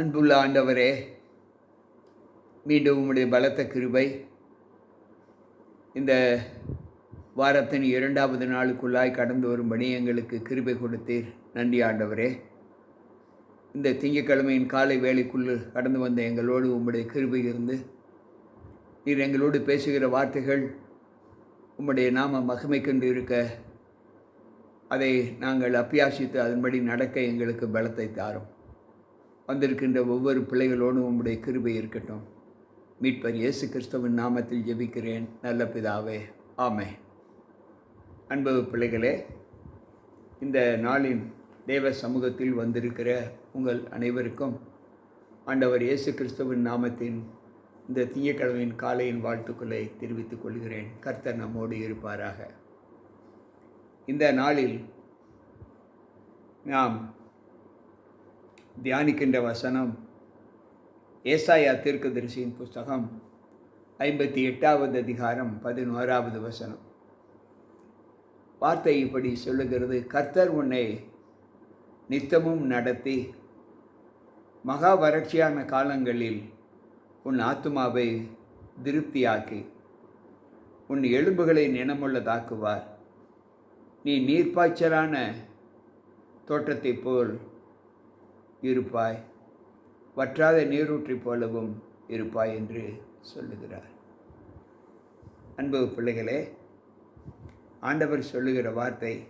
அன்புள்ள ஆண்டவரே மீண்டும் உம்முடைய பலத்த கிருபை. இந்த வாரத்தின் இரண்டாவது நாளுக்குள்ளாய் கடந்து வரும்படி எங்களுக்கு கிருபை கொடுத்தீர். நன்றி ஆண்டவரே. இந்த திங்கட்கிழமையின் காலை வேலைக்குள்ளே கடந்து வந்த எங்களோடு உம்முடைய கிருபை இருந்து நீர் எங்களோடு பேசுகிற வார்த்தைகள் உம்முடைய நாம மகிமைக்கொண்டு இருக்க அதை நாங்கள் அப்பியாசித்து அதன்படி நடக்க எங்களுக்கு பலத்தை தாரும். வந்திருக்கின்ற ஒவ்வொரு பிள்ளைகளோடும் உம்முடைய கிருபை இருக்கட்டும். மீட்பர் இயேசு கிறிஸ்தவன் நாமத்தில் ஜெபிக்கிறேன். நல்ல பிதாவே ஆமே அன்பு பிள்ளைகளே இந்த நாளின் தேவ சமூகத்தில் வந்திருக்கிற உங்கள் அனைவருக்கும் ஆண்டவர் இயேசு கிறிஸ்தவன் நாமத்தின் இந்த தீயக்கிழமையின் காலையின் வாழ்த்துக்களை தெரிவித்துக் கொள்கிறேன். கர்த்தர் நம்மோடு இருப்பாராக. இந்த நாளில் நாம் தியானிக்கின்ற வசனம். ஏசாயா தீர்க்கதரிசியின் புஸ்தகம் ஐம்பத்தி எட்டாவது அதிகாரம் பதினோராவது வசனம். வார்த்தை இப்படி சொல்லுகிறது கர்த்தர் உன்னை நித்தமும் நடத்தி மகா வறட்சியான காலங்களில் உன் ஆத்துமாவை திருப்தியாக்கி உன் எலும்புகளை நினமுள்ளதாக்குவார் நீ நீர்ப்பாய்ச்சலான தோட்டத்தைப் போல் இருப்பாய். வற்றாத நீரூற்றி போலவும் இருப்பாய் என்று சொல்லுகிறார். அன்பு பிள்ளைகளே ஆண்டவர் சொல்லுகிற வார்த்தை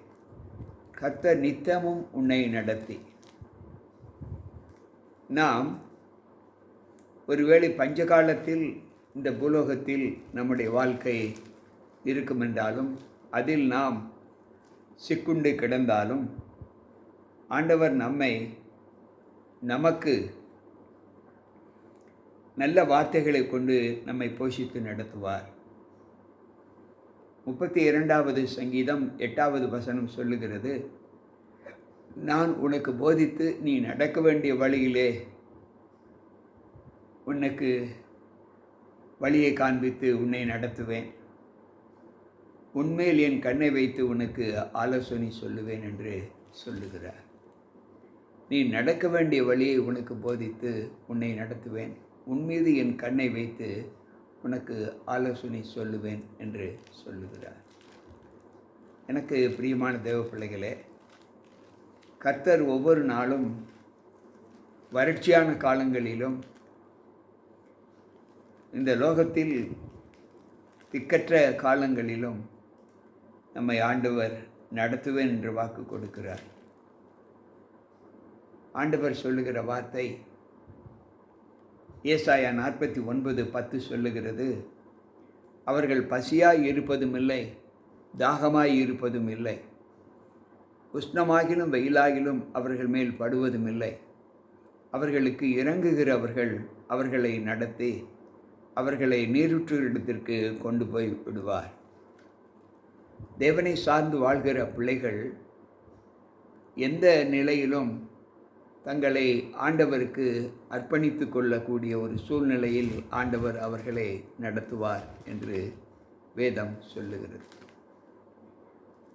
கத்த நித்தமும் உன்னை நடத்தி. நாம் ஒருவேளை பஞ்சகாலத்தில் இந்த பூலோகத்தில் நம்முடைய வாழ்க்கை இருக்குமென்றாலும் அதில் நாம் சிக்குண்டு கிடந்தாலும் ஆண்டவர் நம்மை நமக்கு நல்ல வார்த்தைகளை கொண்டு நம்மை போஷித்து நடத்துவார். முப்பத்தி இரண்டாவது சங்கீதம் எட்டாவது வசனம் சொல்லுகிறது நான் உனக்கு போதித்து நீ நடக்க வேண்டிய வழியிலே உனக்கு வழியை காண்பித்து உன்னை நடத்துவேன். உண்மையில் என் கண்ணை வைத்து உனக்கு ஆலோசனை சொல்லுவேன் என்று சொல்லுகிறார். நீ நடக்க வேண்டிய வழியை உனக்கு போதித்து உன்னை நடத்துவேன். உன்மீது என் கண்ணை வைத்து உனக்கு ஆலோசனை சொல்லுவேன் என்று சொல்லுகிறார். எனக்கு பிரியமான தேவ பிள்ளைகளே கர்த்தர் ஒவ்வொரு நாளும் வறட்சியான காலங்களிலும் இந்த லோகத்தில் திக்கற்ற காலங்களிலும் நம்மை ஆண்டவர் நடத்துவேன் என்று வாக்கு கொடுக்கிறார். ஆண்டவர் சொல்லுகிற வார்த்தை ஏசாயா நாற்பத்தி ஒன்பது பத்து சொல்லுகிறது. அவர்கள் பசியாய் இருப்பதும் இல்லை தாகமாய் இருப்பதும் இல்லை. உஷ்ணமாகிலும் வெயிலாகிலும் அவர்கள் மேல் படுவதும் இல்லை. அவர்களுக்கு இறங்குகிறவர்கள் அவர்களை நடத்தி அவர்களை நீருற்று இடத்திற்கு கொண்டு போய் விடுவார். தேவனை சார்ந்து வாழ்கிற பிள்ளைகள் எந்த நிலையிலும் தங்களை ஆண்டவருக்கு அர்ப்பணித்து கொள்ளக்கூடிய ஒரு சூழ்நிலையில் ஆண்டவர் அவர்களை நடத்துவார் என்று வேதம் சொல்லுகிறது.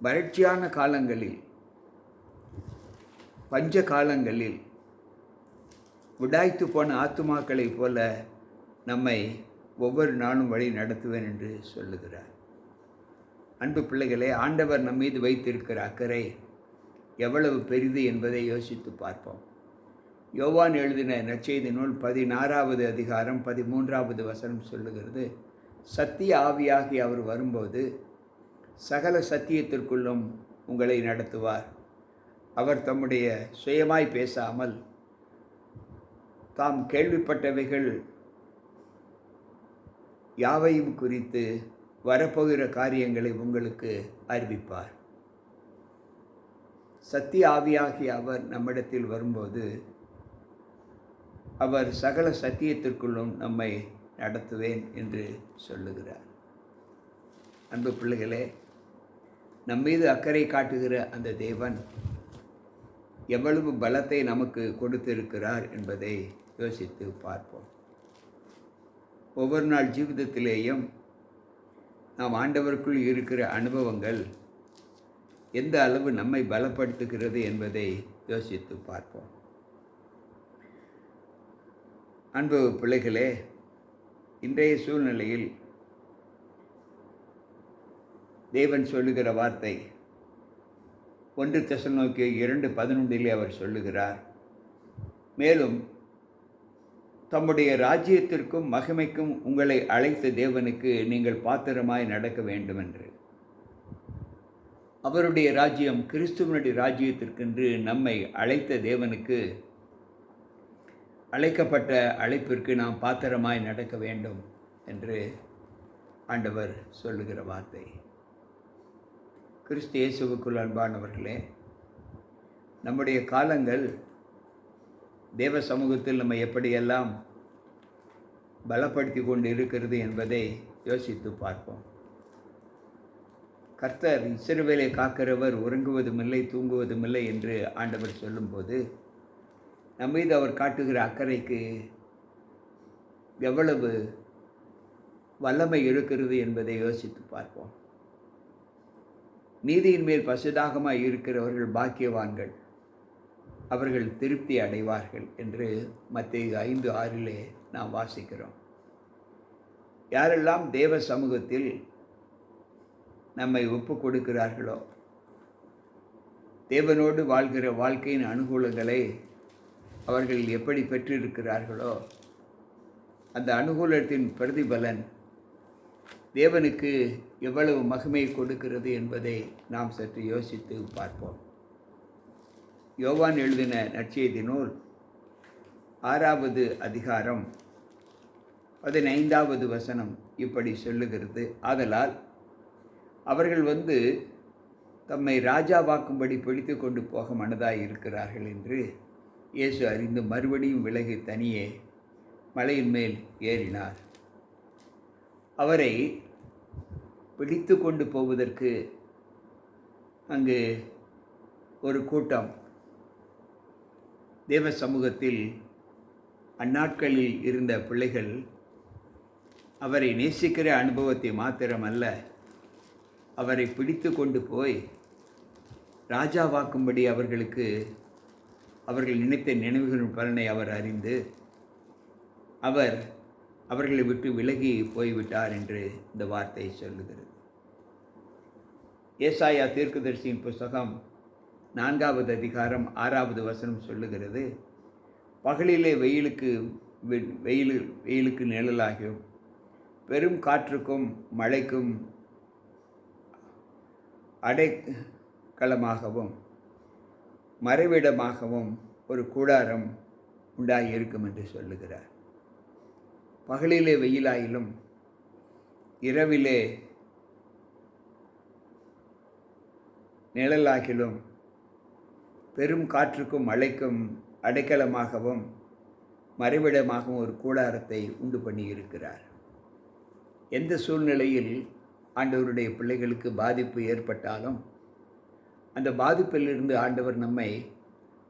வறட்சியான காலங்களில் பஞ்ச காலங்களில் விடாய்த்து போன ஆத்துமாக்களைப் போல நம்மை ஒவ்வொரு நாளும் வழி நடத்துவேன் என்று சொல்லுகிறார். அன்பு பிள்ளைகளே ஆண்டவர் நம்மீது வைத்திருக்கிற அக்கறை எவ்வளவு பெரிது என்பதை யோசித்து பார்ப்போம். யோவான் எழுதின நற்செய்தி நூல் பதினாறாவது அதிகாரம் பதிமூன்றாவது வசனம் சொல்லுகிறது சத்திய ஆவியாகி அவர் வரும்போது சகல சத்தியத்திற்குள்ளும் உங்களை நடத்துவார். அவர் தம்முடைய சுயமாய் பேசாமல் தாம் கேள்விப்பட்டவைகள் யாவையும் குறித்து வரப்போகிற காரியங்களை உங்களுக்கு அறிவிப்பார். சத்திய ஆவியாகி அவர் நம்மிடத்தில் வரும்போது அவர் சகல சத்தியத்திற்குள்ளும் நம்மை நடத்துவேன் என்று சொல்லுகிறார். அன்பு பிள்ளைகளே நம்மீது அக்கறை காட்டுகிற அந்த தேவன் எவ்வளவு பலத்தை நமக்கு கொடுத்திருக்கிறார் என்பதை யோசித்து பார்ப்போம். ஒவ்வொரு நாள் ஜீவிதத்திலேயும் நாம் ஆண்டவருக்குள் இருக்கிற அனுபவங்கள் எந்த அளவு நம்மை பலப்படுத்துகிறது என்பதை யோசித்து பார்ப்போம். அன்பு பிள்ளைகளே இன்றைய சூழ்நிலையில் தேவன் சொல்லுகிற வார்த்தை ஒன்று நோக்கி இரண்டு பதினொன்றிலே அவர் சொல்லுகிறார். மேலும் தம்முடைய ராஜ்யத்திற்கும் மகிமைக்கும் உங்களை அழைத்த தேவனுக்கு நீங்கள் பாத்திரமாய் நடக்க வேண்டும் என்று அவருடைய ராஜ்யம் கிறிஸ்துவனுடைய ராஜ்யத்திற்கென்று நம்மை அழைத்த தேவனுக்கு அழைக்கப்பட்ட அழைப்பிற்கு நாம் பாத்திரமாய் நடக்க வேண்டும் என்று ஆண்டவர் சொல்லுகிற வார்த்தை. கிறிஸ்து இயேசுவுக்குள் அன்பானவர்களே நம்முடைய காலங்கள் தேவ சமூகத்தில் நம்ம எப்படியெல்லாம் பலப்படுத்தி கொண்டு இருக்கிறது என்பதை யோசித்து பார்ப்போம். கர்த்தர் இசிறுவேலை காக்கிறவர் உறங்குவதுமில்லை தூங்குவதுமில்லை என்று ஆண்டவர் சொல்லும்போது நம் மீது அவர் காட்டுகிற அக்கறைக்கு எவ்வளவு வல்லமை இருக்கிறது என்பதை யோசித்து பார்ப்போம். நீதியின் மேல் பசுதாகமாக இருக்கிறவர்கள் பாக்கியவான்கள். அவர்கள் திருப்தி அடைவார்கள் என்று மத்திய ஐந்து ஆறிலே நாம் வாசிக்கிறோம். யாரெல்லாம் தேவ சமூகத்தில் நம்மை ஒப்பு கொடுக்கிறார்களோ தேவனோடு வாழ்கிற வாழ்க்கையின் அனுகூலங்களை அவர்கள் எப்படி பெற்றிருக்கிறார்களோ அந்த அனுகூலத்தின் பிரதிபலன் தேவனுக்கு எவ்வளவு மகிமை கொடுக்கிறது என்பதை நாம் சற்று யோசித்து பார்ப்போம். யோவான் எழுதின நற்செய்தி நூல் ஆறாவது அதிகாரம் பதினைந்தாவது வசனம் இப்படி சொல்லுகிறது. ஆதலால் அவர்கள் வந்து தம்மை ராஜாவாக்கும்படி பிடித்து கொண்டு போக மனதாய் இருக்கிறார்கள் என்று இயேசு அறிந்து மறுபடியும் விலகி தனியே மலையின் மேல் ஏறினார். அவரை பிடித்து கொண்டு போவதற்கு அங்கு ஒரு கூட்டம் தேவ சமூகத்தில் அந்நாட்களில் இருந்த பிள்ளைகள் அவரை நேசிக்கிற அனுபவத்தை மாத்திரமல்ல அவரை பிடித்து கொண்டு போய் ராஜாவாக்கும்படி அவர்களுக்கு அவர்கள் நினைத்த நினைவுகளின் பலனை அவர் அறிந்து அவர் அவர்களை விட்டு விலகி போய்விட்டார் என்று இந்த வார்த்தை சொல்லுகிறது. ஏசாயா தீர்க்கதரிசியின் புஸ்தகம் நான்காவது அதிகாரம் ஆறாவது வசனம் சொல்லுகிறது பகலிலே வெயிலுக்கு வெயில் வெயிலுக்கு நிழலாகும் பெரும் காற்றுக்கும் மழைக்கும் அடைக்கலமாகவும் மறைவிடமாகவும் ஒரு கூடாரம் உண்டாகி இருக்கும் என்று சொல்லுகிறார். பகலிலே வெயிலாயிலும் இரவிலே நிழலாகிலும் பெரும் காற்றுக்கும் மழைக்கும் அடைக்கலமாகவும் மறைவிடமாகவும் ஒரு கூடாரத்தை உண்டு பண்ணி இருக்கிறார் எந்த சூழ்நிலையில் ஆண்டவருடைய பிள்ளைகளுக்கு பாதிப்பு ஏற்பட்டாலும் அந்த பாதிப்பிலிருந்து ஆண்டவர் நம்மை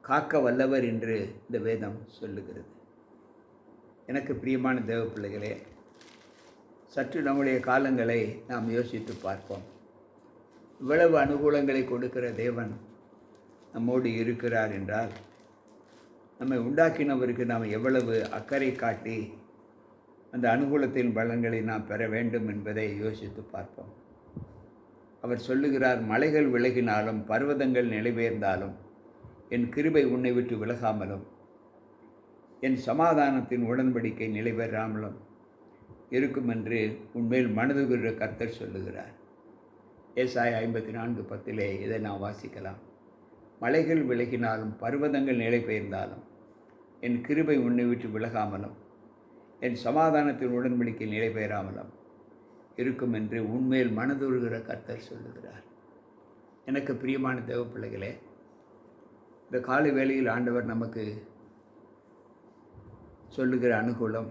காக்க வல்லவர் என்று இந்த வேதம் சொல்லுகிறது. எனக்கு பிரியமான தேவ பிள்ளைகளே சற்று நம்முடைய காலங்களை நாம் யோசித்து பார்ப்போம். இவ்வளவு அனுகூலங்களை கொடுக்கிற தேவன் நம்மோடு இருக்கிறார் என்றால் நம்மை உண்டாக்கினவருக்கு நாம் எவ்வளவு அக்கறை காட்டி அந்த அனுகூலத்தின் பலன்களை நாம் பெற வேண்டும் என்பதை யோசித்து பார்ப்போம். அவர் சொல்லுகிறார் மலைகள் விலகினாலும் பர்வதங்கள் நிலைபெயர்ந்தாலும் என் கிருபை உன்னை விட்டு விலகாமலும் என் சமாதானத்தின் உடன்படிக்கை நிலைபெறாமலும் இருக்கும் என்று உண்மையில் மனதுகிற கர்த்தர் சொல்லுகிறார். ஏசாய் ஐம்பத்தி நான்கு பத்திலே இதை நான் வாசிக்கலாம். மலைகள் விலகினாலும் பர்வதங்கள் நிலை பெயர்ந்தாலும் என் கிருபை உன்னை விட்டு விலகாமலும் என் சமாதானத்தின் உடன்படிக்கை நிலை பெயராமலும் இருக்கும் என்று உண்மையில் மனதுருகிற கர்த்தர் சொல்லுகிறார். எனக்கு பிரியமான தேவ பிள்ளைகளே இந்த காலை வேளையில் ஆண்டவர் நமக்கு சொல்லுகிற அனுகூலம்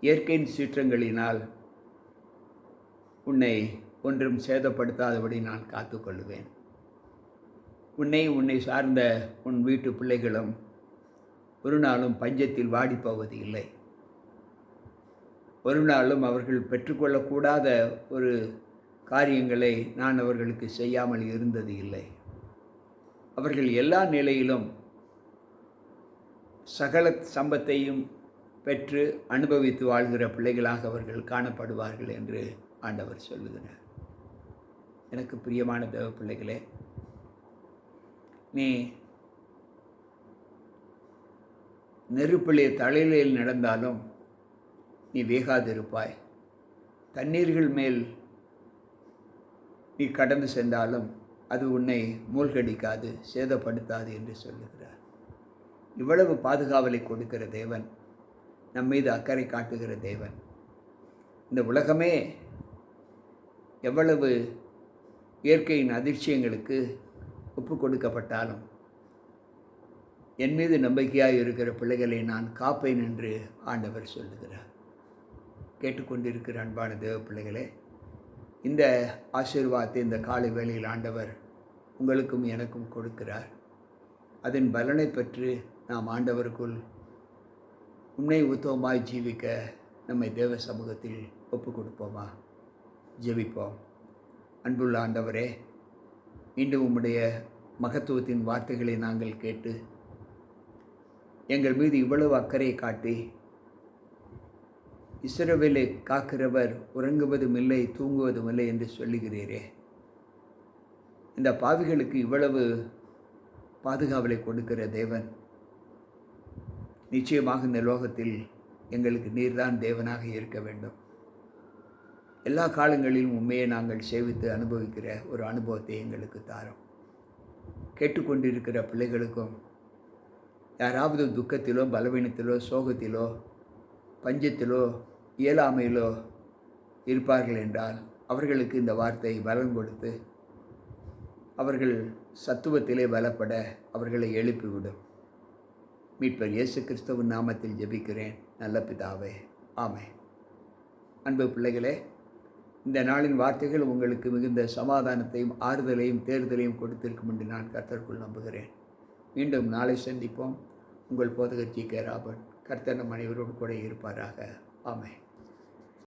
இயற்கையின் சீற்றங்களினால் உன்னை ஒன்றும் சேதப்படுத்தாதபடி நான் காத்துக்கொள்ளுவேன். உன்னை உன்னை சார்ந்த உன் வீட்டு பிள்ளைகளும் ஒரு நாளும் பஞ்சத்தில் வாடிப்போவது இல்லை. ஒரு நாளும் அவர்கள் பெற்றுக்கொள்ளக்கூடாத ஒரு காரியங்களை நான் அவர்களுக்கு செய்யாமல் இருந்தது இல்லை. அவர்கள் எல்லா நிலையிலும் சகல சம்பத்தையும் பெற்று அனுபவித்து வாழ்கிற பிள்ளைகளாக அவர்கள் காணப்படுவார்கள் என்று ஆண்டவர் சொல்லுகிறார். எனக்கு பிரியமான தேவ பிள்ளைகளே நீ நெருப்பிலே தலையிலையில் நடந்தாலும் நீ வேகாதிருப்பாய். தண்ணீர்கள் மேல் நீ கடந்து சென்றாலும் அது உன்னை மூழ்கடிக்காது சேதப்படுத்தாது என்று சொல்லுகிறார். இவ்வளவு பாதுகாவலை கொடுக்கிற தேவன் நம் மீது அக்கறை காட்டுகிற தேவன். இந்த உலகமே எவ்வளவு இயற்கையின் அதிர்ச்சியங்களுக்கு ஒப்பு கொடுக்கப்பட்டாலும் என் மீது நம்பிக்கையாக இருக்கிற பிள்ளைகளை நான் காப்பேன் என்று ஆண்டவர் சொல்லுகிறார். கேட்டுக்கொண்டிருக்கிற அன்பான தேவ பிள்ளைகளே இந்த ஆசீர்வாதத்தை இந்த காலை வேளையில் ஆண்டவர் உங்களுக்கும் எனக்கும் கொடுக்கிறார். அதன் பலனை பெற்று நாம் ஆண்டவருக்குள் உண்மை உத்தவமாய் ஜீவிக்க நம்மை தேவ சமூகத்தில் ஒப்பு கொடுப்போமா ஜெபிப்போம். அன்புள்ள ஆண்டவரே மீண்டும் உம்முடைய மகத்துவத்தின் வார்த்தைகளை நாங்கள் கேட்டு எங்கள் மீது இவ்வளவு அக்கறை காட்டி இஸ்ரவேலை காக்கிறவர் உறங்குவதும் இல்லை தூங்குவதும் இல்லை என்று சொல்லுகிறீரே. இந்த பாவிகளுக்கு இவ்வளவு பாதுகாவலை கொடுக்கிற தேவன். நிச்சயமாக இந்த லோகத்தில் எங்களுக்கு நீர்தான் தேவனாக இருக்க வேண்டும். எல்லா காலங்களிலும் உண்மையை நாங்கள் சேவித்து அனுபவிக்கிற ஒரு அனுபவத்தை எங்களுக்கு தாரும். கேட்டுக்கொண்டிருக்கிற பிள்ளைகளுக்கும் யாராவது துக்கத்திலோ பலவீனத்திலோ சோகத்திலோ பஞ்சத்திலோ இயலாமையிலோ இருப்பார்கள் என்றால் அவர்களுக்கு இந்த வார்த்தை பலன் கொடுத்து அவர்கள் சத்துவத்திலே பலப்பட அவர்களை எழுப்பிவிடும். மீட்பர் இயேசு கிறிஸ்தவன் நாமத்தில் ஜெபிக்கிறேன். நல்ல பிதாவே ஆமே அன்பு பிள்ளைகளே இந்த நாளின் வார்த்தைகள் உங்களுக்கு மிகுந்த சமாதானத்தையும் ஆறுதலையும் தேர்தலையும் கொடுத்திருக்கும் என்று நான் கர்த்தருக்குள் நம்புகிறேன். மீண்டும் நாளை சந்திப்போம். உங்கள் போதகர் ஜி கே ராபர்ட் கர்த்தர் நம் அனைவரோடு கூட இருப்பாராக. Amén.